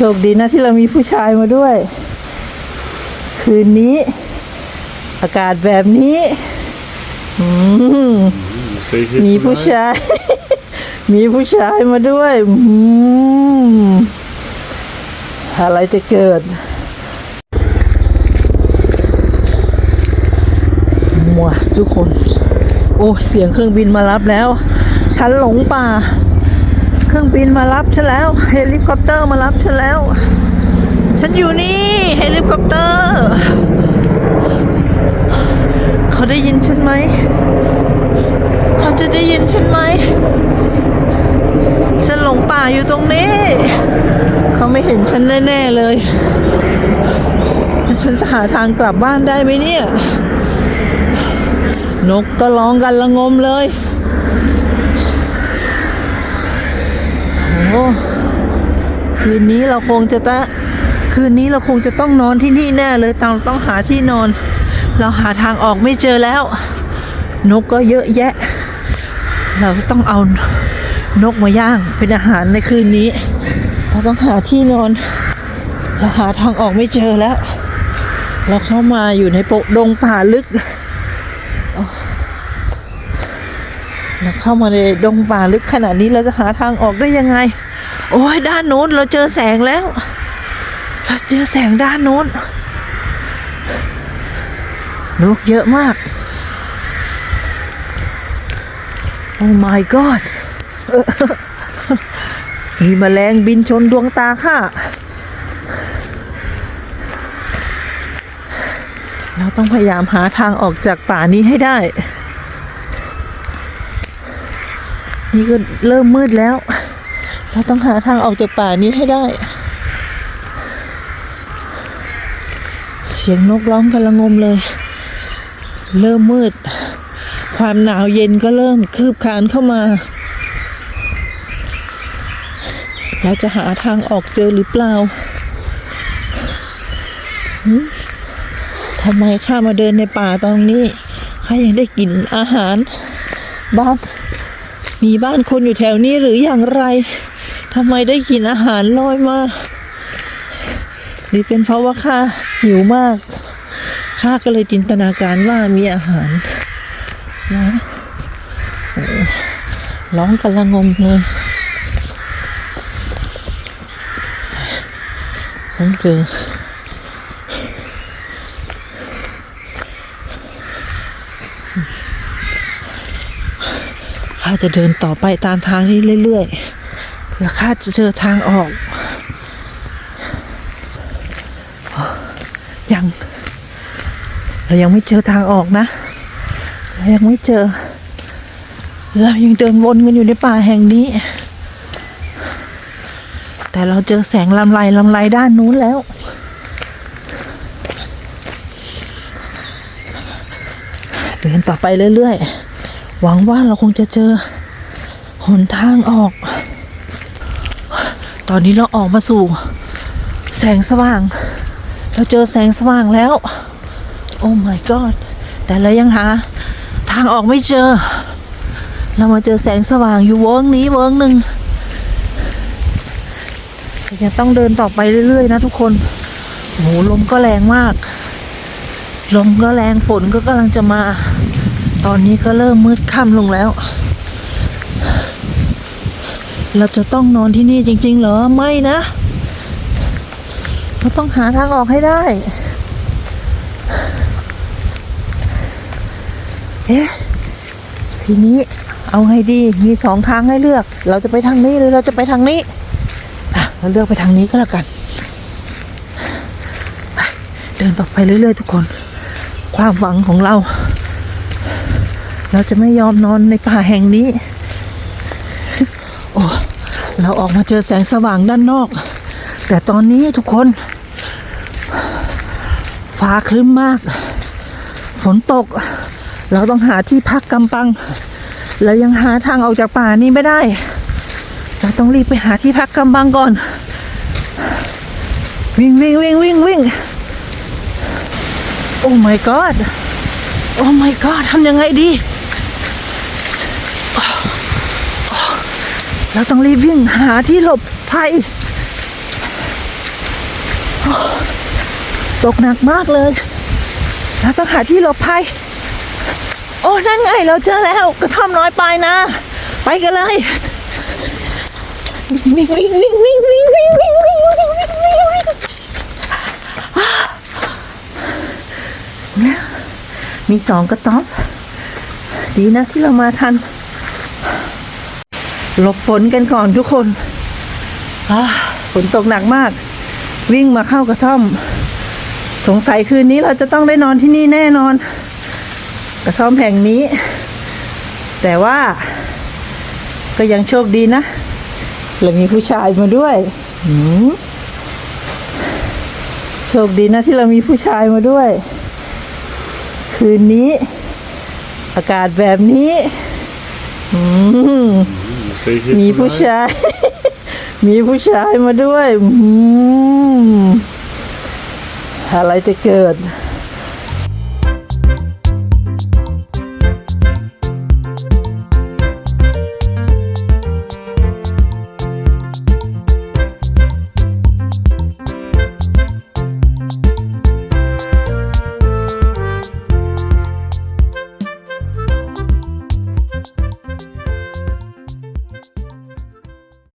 ชคดีนะที่เรามีผู้ชายมาด้วย คืนนี้ อากาศแบบนี้มีผู้ชาย มีผู้ชายมาด้วยอืมอะไรจะเกิดมัวทุกคน โอ้ เสียงเครื่องบินมารับแล้ว ฉันหลงป่า เครื่องบินมารับฉันแล้ว เฮลิคอปเตอร์มารับฉันแล้ว ฉันอยู่นี่ เฮลิคอปเตอร์ เขาได้ยินฉันไหม เขาจะได้ยินฉันไหม ฉันหลงป่าอยู่ตรงนี้ เขาไม่เห็นฉันแน่ๆเลย ฉันจะหาทางกลับบ้านได้ไหมเนี่ย นกก็ร้องกันละงมเลย คืนนี้เราคงจะตะคืนนี้เราคงจะต้องนอนที่นี่แน่เลยต้องต้องหาที่นอน เราหาทางออกไม่เจอแล้ว นกก็เยอะแยะ เราต้องเอานกมาย่างเป็นอาหารในคืนนี้ เราต้องหาที่นอน เราหาทางออกไม่เจอแล้ว เราเข้ามาอยู่ในโปะดงป่าลึกโอ้ เราเข้ามาในดงป่าลึกขนาดนี้เราจะหาทางออกได้ยังไง โอ้ยด้านโน้นเราเจอแสงแล้ว เราเจอแสงด้านโน้นนกเยอะมาก โอ้ my god มีแมลงบินชนดวงตาค่ะ เราต้องพยายามหาทางออกจากป่านี้ให้ได้ นี่ก็เริ่มมืดแล้ว เราต้องหาทางออกจากป่านี้ให้ได้ เสียงนกร้องกันละงมเลย เริ่มมืด ความหนาวเย็นก็เริ่มคืบคลานเข้ามา เราจะหาทางออกเจอหรือเปล่าทำไมข้ามาเดินในป่าตรงนี้ข้ายังได้กลิ่นอาหารบ้าน มีบ้านคนอยู่แถวนี้หรืออย่างไรทำไมได้กินอาหารลอยมาหรือเป็นเพราะว่าข้าหิวมากข้าก็เลยจินตนาการว่ามีอาหารนะโอ้ร้องกันละงมเลยฉันเจอ ข้าจะเดินต่อไปตามทางนี้เรื่อยๆเพื่อข้าจะเจอทางออก ยัง เรายังไม่เจอทางออกนะ เรายังไม่เจอ เรายังเดินวนกันอยู่ในป่าแห่งนี้ แต่เราเจอแสงลำไรลำไรด้านนู้นแล้วเดินต่อไปเรื่อยๆ หวังว่าเราคงจะเจอหนทางออก ตอนนี้เราออกมาสู่ แสงสว่าง เราเจอแสงสว่างแล้ว โอ้ my god แต่เรายังหา ทางออกไม่เจอ เรามาเจอแสงสว่างอยู่เวิร์งนี้เวิร์งหนึ่งยังต้องเดินต่อไปเรื่อยๆ นะทุกคนโอ้โหลมก็แรงมาก ลมก็แรงฝนก็กำลังจะมา ตอนนี้ก็เริ่มมืดค่ำลงแล้ว เราจะต้องนอนที่นี่จริง ๆ เหรอ ไม่นะ เราต้องหาทางออกให้ได้ เอ๊ะ ทีนี้เอาไงดี มีสองทางให้เลือก เราจะไปทางนี้หรือเราจะไปทางนี้ อะ เราเลือกไปทางนี้ก็แล้วกัน เดินต่อไปเรื่อย ๆ ทุกคน ความหวังของเรา เราจะไม่ยอมนอนในป่าแห่งนี้ โอ้ เราออกมาเจอแสงสว่างด้านนอก แต่ตอนนี้ทุกคน ฟ้าคลึ้มมาก ฝนตก เราต้องหาที่พักกำปัง เรายังหาทางออกจากป่านี้ไม่ได้ เราต้องรีบไปหาที่พักกำบังก่อน วิ่งวิ่งวิ่งวิ่งวิ่งโอ้ my god โอ้ my god ทำยังไงดี เราต้องรีบวิ่งหาที่หลบภัย ตกหนักมากเลย เราต้องหาที่หลบภัย โอ้นั่นไงเราเจอแล้วกระท่อมน้อยปลายนะ ไปกันเลยวิ่งวิ่งวิ่งวิ่งวิ่งวิ่งวิ่งวิ่งวิ่งวิ่งวิ่งวิ่งแล้วมีสองกระต๊อบ ดีนะที่เรามาทัน หลบฝนกันก่อนทุกคนอาฝนตกหนักมาก วิ่งมาเข้ากระท่อม สงสัยคืนนี้เราจะต้องได้นอนที่นี่แน่นอน กระท่อมแห่งนี้ แต่ว่า ก็ยังโชคดีนะเรามีผู้ชายมาด้วยหืมโชคดีนะที่เรามีผู้ชายมาด้วย คืนนี้ อากาศแบบนี้ อืม Stay here มีผู้ชาย มีผู้ชายมาด้วยอืมอะไรจะเกิด